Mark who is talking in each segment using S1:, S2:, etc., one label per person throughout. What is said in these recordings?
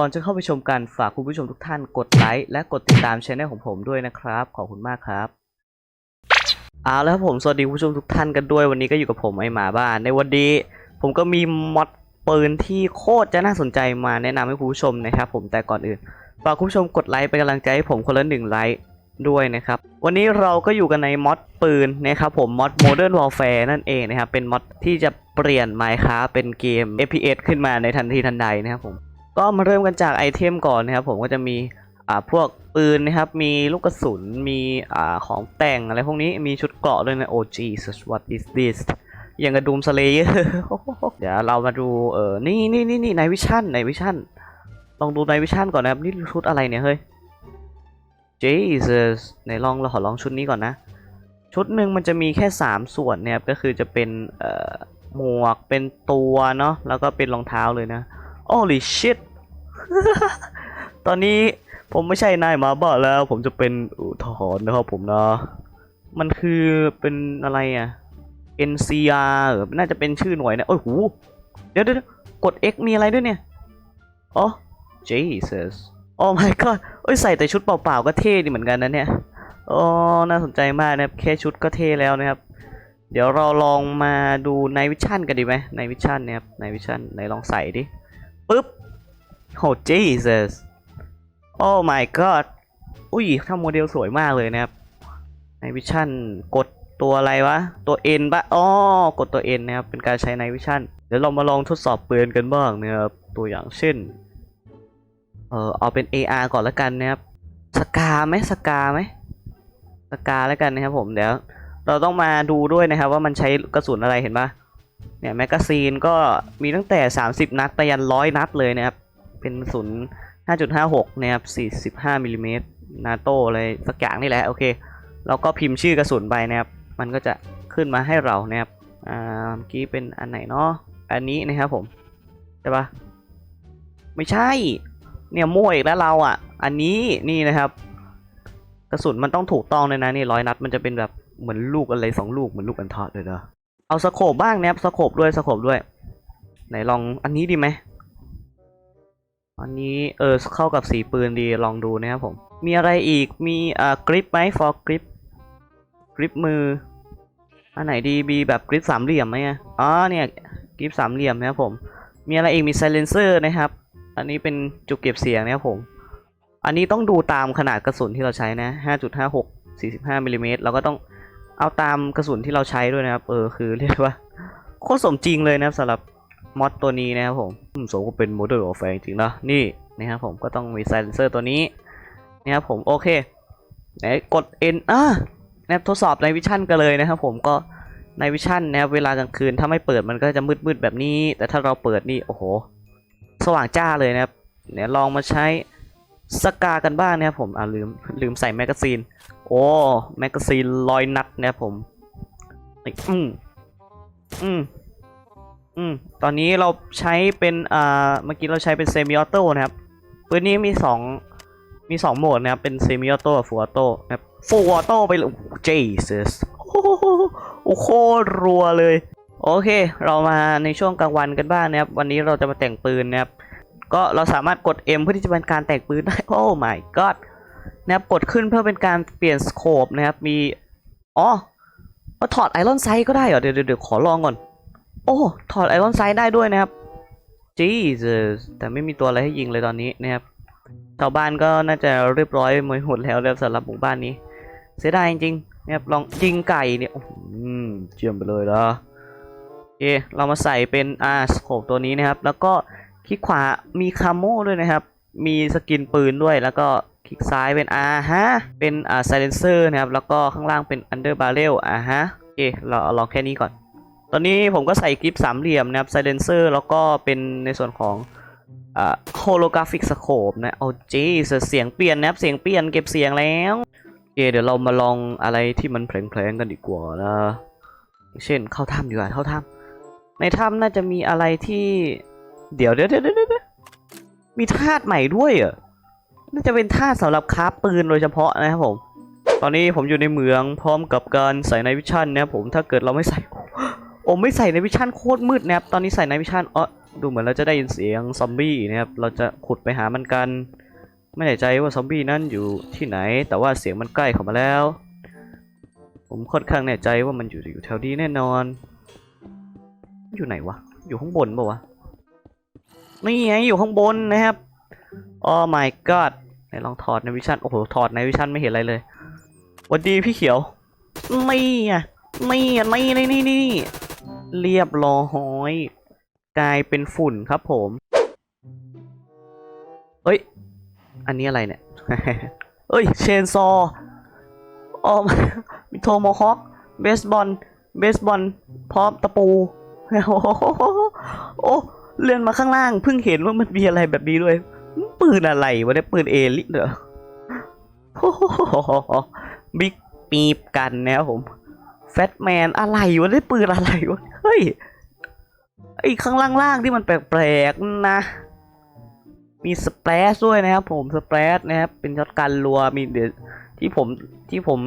S1: ก่อนจะเข้าไปชมกันฝากคุณผู้ชมทุกท่านกดไลค์และกดติดตามช่องของผมด้วยนะครับ ขอบคุณมากครับเอาแล้วครับผมสวัสดีคุณผู้ชมทุกท่านกันด้วยวันนี้ก็อยู่กับผมไอหมาบ้าน ในวันนี้ผมก็มีมอดปืนที่โคตรจะน่าสนใจมาแนะนำให้คุณผู้ชมนะครับผมแต่ก่อนอื่นฝากคุณผู้ชมกดไลค์เป็นกำลังใจให้ผมคนละหนึ่งไลค์ด้วยนะครับวันนี้เราก็อยู่กันในมอดปืนนะครับผมมอด Modern Warfare นั่นเองนะครับเป็นมอดที่จะเปลี่ยน Minecraft เป็นเกม FPS ขึ้นมาในทันทีทันใดนะครับผม ก็มาเริ่มกันจากไอเทมก่อนนะครับผมก็จะมีอ่าพวกปืนนะครับ มีลูกกระสุน มีอ่าของแต่งอะไรพวกนี้ มีชุดเกราะด้วยนะ oh Jesus what is this อย่างกระดุมสเลเยอร์เดี๋ยวเรามาดูเออนี่นี่นี่นี่ในวิชั่นในวิชั่นลองดูในวิชั่นก่อนนะครับ นี่ชุดอะไรเนี่ยเฮ้ย Jesus ไหนลองเราขอลองชุดนี้ก่อนนะ ชุดหนึ่งมันจะมีแค่ 3 ส่วนนี่ยครับ ก็คือจะเป็นเอ่อหมวกเป็นตัวเนาะแล้วก็เป็นรองเท้าเลยนะ Holy shit ตอนนี้ผมไม่ใช่นายหมาบ้าแล้ว ผมจะเป็นอุทหรณ์นะครับผมนะมันคือเป็นอะไรอะ NCR หรอน่าจะเป็นชื่อหน่วยนะโอ้ยหูเดี๋ยวเดี๋ยวเดี๋ยวกด X มีอะไรด้วยเนี่ยอ๋อ Jesus Oh my god เอ้ยใส่แต่ชุดเปล่าๆก็เท่ดีเหมือนกันนะเนี่ยอ๋อน่าสนใจมากนะครับแค่ชุดก็เท่แล้วนะครับ เดี๋ยวเราลองมาดูในวิชั่นกันดีไหมในวิชั่นนี่ยครับในวิชั่นไหนลองใส่ดิปึ๊บ โห Jesus Oh my god อุ้ยถ้าโมเดลสวยมากเลยนะครับ ในวิชั่นกดตัวอะไรวะ ตัว N ปะอ๋อกดตัว N นะครับ เป็นการใช้ในวิชั่นเดี๋ยวเรามาลองทดสอบปืนกันบ้างนะครับ ตัวอย่างเช่น เออเอาเป็น AR ก่อนแล้วกันนะครับ สกาไหมสกาไหมสกาแล้วกันนะครับผม เดี๋ยว เราต้องมาดูด้วยนะครับว่ามันใช้กระสุนอะไรเห็นปะเนี่ยแมกกาซีนก็มีตั้งแต่ 30 นัดไปยันร้อยนัดเลยนะครับ เป็นกระสุน5.56นะครับ45มิลลิเมตรนาโต้อะไรสักอย่างนี่แหละโอเคเราก็พิมพ์ชื่อกระสุนไปนะครับมันก็จะขึ้นมาให้เรานะครับอ่าเมื่อกี้เป็นอันไหนเนาะอันนี้นะครับผมใช่ปะไม่ใช่เนี่ยมั่วอีกแล้วเราอะ อันนี้นี่นะครับ กระสุนมันต้องถูกต้องเลยนะนี่ร้อยนัดมันจะเป็นแบบเหมือนลูกอะไรสองลูกเหมือนลูกอันทอดเลยเนอะเอาสโคบบ้างนะครับสโคบด้วยสโคบด้วย ไหนลองอันนี้ดีไหม อันนี้เออเข้ากับสีปืนดีลองดูนะครับผม มีอะไรอีกมีอ่ากริปไหม for grip กริปมือ อันไหนดีมีแบบกริปสามเหลี่ยมไหมอะอ๋อเนี่ยกริปสามเหลี่ยมนะครับผม มีอะไรอีกมี silencer นะครับ อันนี้เป็นจุกเก็บเสียงนะครับผม อันนี้ต้องดูตามขนาดกระสุนที่เราใช้นะ 5.56 45มิลลิเมตรเราก็ต้องเอาตามกระสุนที่เราใช้ด้วยนะครับ เออคือเรียกว่าโคตรสมจริงเลยนะครับสำหรับ มอดตัวนี้นะครับผมอืมสมก็เป็นโมเดลของแฟจริงๆนะนี่นะครับผมก็ต้องมีไซเลนเซอร์ตัวนี้นะครับผมโอเคไหนกด N อะนะครับทดสอบในวิชั่นกันเลยนะครับผมก็ในวิชั่นนะครับเวลากลางคืนถ้าไม่เปิดมันก็จะมืดๆแบบนี้ แต่ถ้าเราเปิดนี่โอ้โห สว่างจ้าเลยนะครับเดี๋ยลองมาใช้สกากันบ้างนะครับผมอ่าลืมลืมใส่แมกกาซีน โอ้แมกกาซีนร้อยนัดนะครับผมอืมอืม อืม ตอนนี้เราใช้เป็นอ่าเมื่อกี้เราใช้เป็นเซมิออโต้นะครับปืนนี้มีสองมีสองโหมดนะครับ เป็นเซมิออโต้กับฟูออโต้นะครับฟูออโต้ไปเลยโอ้โห Jesus โอ้โหโอ้โหโคตรรัวเลย โอเค เรามาในช่วงกลางวันกันบ้างนะครับ วันนี้เราจะมาแต่งปืนนะครับ ก็เราสามารถกด M เพื่อที่จะเป็นการแต่งปืนได้ โอ้ my god นะครับ กดขึ้นเพื่อเป็นการเปลี่ยนสโคปนะครับ มี อ๋อมาถอดไอรอนไซก็ได้เหรอ เดี๋ยวเดี๋ยวขอลองก่อน โอ้ ถอดไอรอนไซด์ได้ด้วยนะครับ Jesus แต่ไม่มีตัวอะไรให้ยิงเลยตอนนี้นะครับชาวบ้านก็น่าจะเรียบร้อยหมดหดแล้วแล้วสำหรับหมู่บ้านนี้ เสียดายจริงๆนะครับลองยิงไก่เนี่ยอืมเจียมไปเลยละโอเคเรามาใส่เป็นอาสโคปตัวนี้นะครับ แล้วก็คลิกขวามีคาโม่ด้วยนะครับ มีสกินปืนด้วยแล้วก็คลิกซ้ายเป็นอาฮะเป็นอ่าไซเลนเซอร์นะครับ แล้วก็ข้างล่างเป็นอันเดอร์บาร์เรลอ่าฮะโอเคเราลองแค่นี้ก่อน ตอนนี้ผมก็ใส่กริปสามเหลี่ยมนะครับไซเลนเซอร์แล้วก็เป็นในส่วนของอ่าโฮโลกราฟิกสโคปนะโอ้จีเสียงเปลี่ยนนะครับเสียงเปลี่ยนเก็บเสียงแล้วโอเคเดี๋ยวเรามาลองอะไรที่มันแผลงๆกันดีกว่านะเช่นเข้าถ้ำดีกว่าเข้าถ้ำในถ้ำน่าจะมีอะไรที่ เดี๋ยวเดี๋ยวเดี๋ยวเดี๋ยวมีธาตุใหม่ด้วยเหรอน่าจะเป็นธาตุสำหรับคราฟปืนโดยเฉพาะนะครับผม ตอนนี้ผมอยู่ในเมืองพร้อมกับการใส่ในวิชั่นนะครับผมถ้าเกิดเราไม่ใส่โอ้ไม่ใส่ในวิชั่นโคตรมืดนะครับ ตอนนี้ใส่ในวิชั่นอ๋อดูเหมือนเราจะได้ยินเสียงซอมบี้นะครับ เราจะขุดไปหามันกัน ไม่แน่ใจว่าซอมบี้นั้นอยู่ที่ไหน แต่ว่าเสียงมันใกล้เข้ามาแล้ว ผมค่อนข้างแน่ใจว่ามันอยู่อยู่แถวนี้แน่นอน อยู่ไหนวะ อยู่ข้างบนปะวะ นี่ไงอยู่ข้างบนนะครับ Oh my god ไหนลองถอดในวิชั่น โอ้โห ถอดในวิชั่นไม่เห็นอะไรเลยวัสดีพี่เขียวนี่อะนี่อะนี่นี่นี่นี่ เรียบร้อยกลายเป็นฝุ่นครับผมเอ้ย อันนี้อะไรเนี่ย เอ้ย เชนซออ๋อมีโทโมฮอคเบสบอล เบสบอล พร้อมตะปู โอ้โอ้เลื่อนมาข้างล่างเพิ่งเห็นว่ามันมีอะไรแบบนี้ด้วย ปืนอะไรวะเนี่ยปืนเอลิเหรอโอ้โหบิ๊กปีบกันนะครับผม แฟตแมนอะไรวะได้ปืนอะไรวะ เฮ้ย ไอ้ข้างล่างๆที่มันแปลกๆนะ มีสเปรสด้วยนะครับผมสเปรสนะครับเป็นช็อตกันรัวมีเดี๋ยวที่ผมที่ผม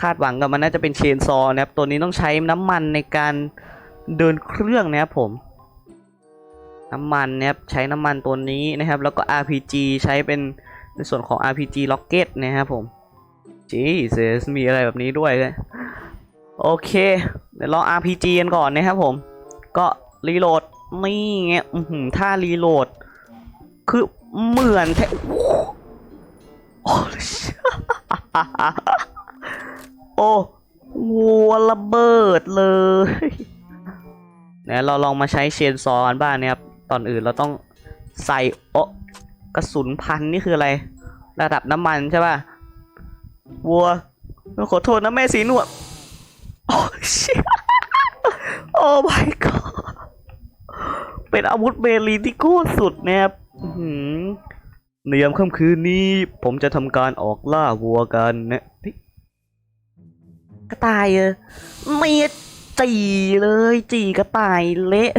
S1: คาดหวังกับมันน่าจะเป็นเชนซอนะครับ ตัวนี้ต้องใช้น้ำมันในการเดินเครื่องนะครับผม น้ำมันนะครับใช้น้ำมันตัวนี้นะครับ แล้วก็ RPG ใช้เป็นในส่วนของ RPG Rocket นะครับผม Jesus มีอะไรแบบนี้ด้วยเลย โอเค เดี๋ยวลอง RPG กันก่อนนะครับผม ก็รีโหลดนี่ไงอื้อหือถ้ารีโหลด คือเหมือนแท้โอ้โหโอ้วัวระเบิดเลยเนี่ยเราลองมาใช้เชนซอกันบ้างนะครับ ตอนอื่นเราต้องใส่โอะกระสุนพันนี่คืออะไร ระดับน้ำมันใช่ป่ะ วัว ขอโทษนะแม่สีนวดโอ้ชิโอ้ my god เป็นอาวุธเบลีที่โคตรสุดนะครับอื้อหือในยามค่ำคืนนี้ ผมจะทำการออกล่าวัวกันนะเฮ้ยกระต่ายเออไม่จีเลยจีกระต่ายเละ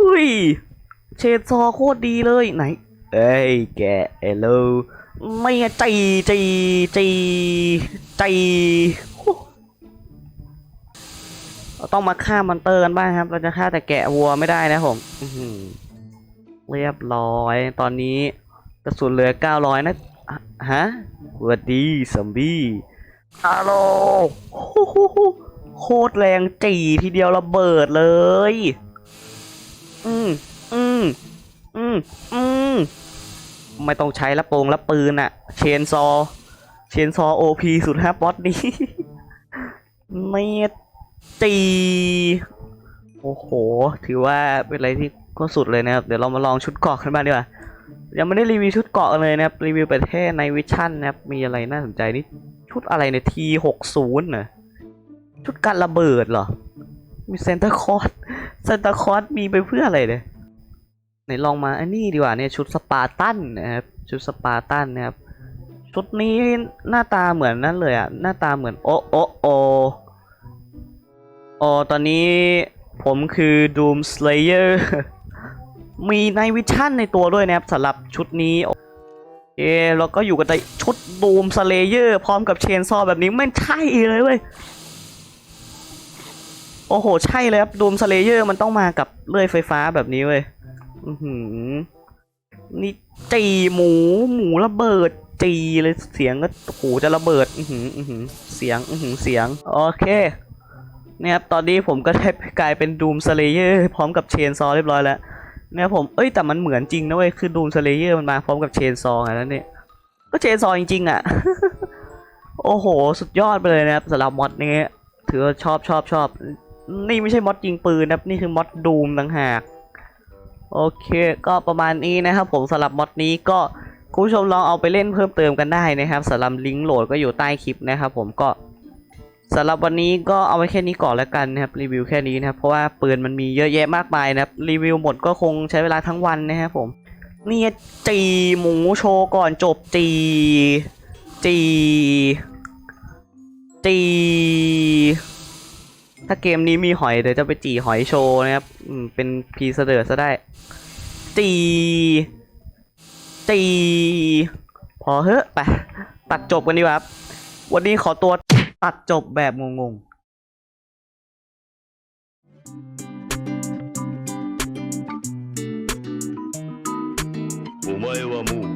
S1: อุ้ย เชดซอโคตรดีเลยไหน เอ้ยแกเอลโลไม่จีจีจีจีเรา ต้องมาฆ่ามอนเตอร์กันบ้างครับ เราจะฆ่าแต่แกะวัวไม่ได้นะผมเรียบร้อย ตอนนี้กระสุนเหลือ900นะอะฮะสวัสดีซอมบี้ฮัลโหลโคตรแรงจีทีเดียวระเบิดเลย อืมอืมอืมอืมไม่ต้องใช้ละโปงละปืนอะเชนซอ เชนซอโอพีสุดฮะบอสนี้ไม่ ตีโอ้โห ถือว่าเป็นอะไรที่ก็สุดเลยนะครับ เดี๋ยวเรามาลองชุดเกราะกันบ้างดีกว่า ยังไม่ได้รีวิวชุดเกราะเลยนะครับ รีวิวไปแค่ในวิชั่นนะครับ มีอะไรน่าสนใจนี่ชุดอะไรเนี่ยทีหกศูนย์เหรอชุดการระเบิดเหรอ มีเซนเตอร์คอร์สเซนเตอร์คอร์สมีไปเพื่ออะไรเนี่ยไหนลองมาอันนี้ดีกว่าเนี่ยชุดสปาร์ตันนะครับ ชุดสปาร์ตันนะครับ ชุดนี้หน้าตาเหมือนนั่นเลยอะหน้าตาเหมือนโอโอโอ โอตอนนี้ผมคือ Doom Slayer มีในวิชั่นในตัวด้วยนะครับสำหรับชุดนี้โอเคแล้วก็อยู่กับในชุด Doom Slayer พร้อมกับเชนซอแบบนี้ไม่ใช่เลยเว้ย โอ้โห ใช่เลยครับ Doom Slayer มันต้องมากับเลื่อยไฟฟ้าแบบนี้เว้ยอือหือนี่จีหมูหมูระเบิดจีเลยเสียงก็โอ้โหจะระเบิดอือหืออือหือเสียง อือหือเสียง โอเค นี่ยครับตอนนี้ผมก็ได้กลายเป็นดูมสเลเยอร์พร้อมกับเชนซอเรียบร้อยแล้วเนี่ยผมเอ้ยแต่มันเหมือนจริงนะเว้ยคือดูมสเลเยอร์มันมาพร้อมกับเชนซอแล้วเนี่ยก็เชนซอจริงๆอะโอ้โห สุดยอดไปเลยนะครับสำหรับมอดนี้ถือว่าชอบชอบชอบนี่ไม่ใช่มอดยิงปืนนะครับนี่คือมอดดูมต่างหากโอเค ก็ประมาณนี้นะครับผมสำหรับมอดนี้ก็คุณผู้ชมลองเอาไปเล่นเพิ่มเติมกันได้นะครับสำหรับลิงก์โหลดก็อยู่ใต้คลิปนะครับผมก็ สำหรับวันนี้ก็เอาไว้แค่นี้ก่อนแล้วกันนะครับรีวิวแค่นี้นะครับเพราะว่าปืนมันมีเยอะแยะมากมายนะครับรีวิวหมดก็คงใช้เวลาทั้งวันนะครับผมเนี่ยจีหมูโชว์ก่อนจบจีจีจีถ้าเกมนี้มีหอยเดี๋ยวจะไปจีหอยโชว์นะครับอืมเป็นพีเสดอร์ซะได้จีจีพอเฮ้ะไปตัดจบกันดีกว่าครับ วันนี้ขอตัว ตัดจบแบบงงๆ
S2: お前はもう